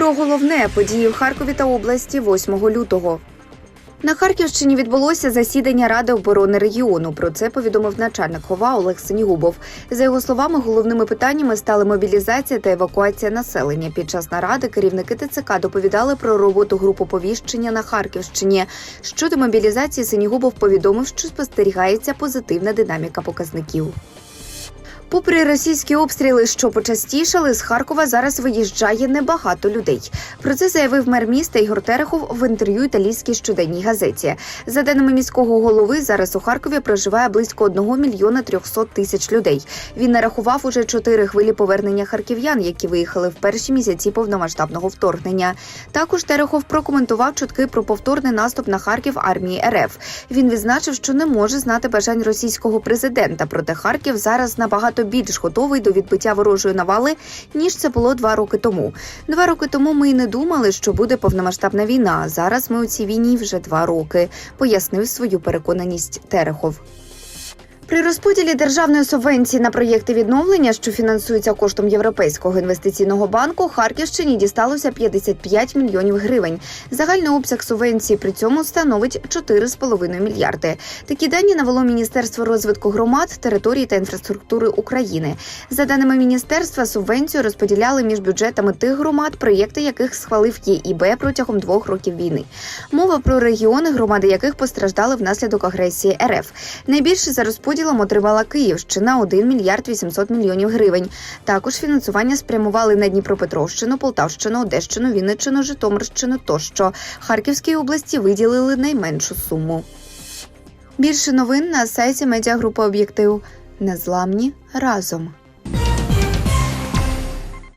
Про головне події в Харкові та області 8 лютого. На Харківщині відбулося засідання Ради оборони регіону. Про це повідомив начальник ХОВА Олег Синігубов. За його словами, головними питаннями стали мобілізація та евакуація населення. Під час наради керівники ТЦК доповідали про роботу груп оповіщення на Харківщині. Щодо мобілізації, Синігубов повідомив, що спостерігається позитивна динаміка показників. Попри російські обстріли, що почастішали, з Харкова зараз виїжджає небагато людей. Про це заявив мер міста Ігор Терехов в інтерв'ю італійській щоденній газеті. За даними міського голови, зараз у Харкові проживає близько 1 мільйона 300 тисяч людей. Він нарахував уже чотири хвилі повернення харків'ян, які виїхали в перші місяці повномасштабного вторгнення. Також Терехов прокоментував чутки про повторний наступ на Харків армії РФ. Він відзначив, що не може знати бажань російського президента. Проте Харків зараз набагато більш готовий до відбиття ворожої навали, ніж це було два роки тому. Два роки тому ми й не думали, що буде повномасштабна війна. Зараз ми у цій війні вже два роки, пояснив свою переконаність Терехов. При розподілі державної субвенції на проєкти відновлення, що фінансуються коштом Європейського інвестиційного банку, Харківщині дісталося 55 мільйонів гривень. Загальний обсяг субвенції при цьому становить 4,5 мільярди. Такі дані навело Міністерство розвитку громад, території та інфраструктури України. За даними міністерства, субвенцію розподіляли між бюджетами тих громад, проєкти яких схвалив ЄІБ протягом двох років війни. Мова про регіони, громади яких постраждали внаслідок агресії РФ. Найбільше за розподілом отримала Київщина 1 мільярд 800 мільйонів гривень. Також фінансування спрямували на Дніпропетровщину, Полтавщину, Одещину, Вінниччину, Житомирщину тощо. Харківській області виділили найменшу суму. Більше новин на сайті медіагрупи Об'єктив. Незламні разом.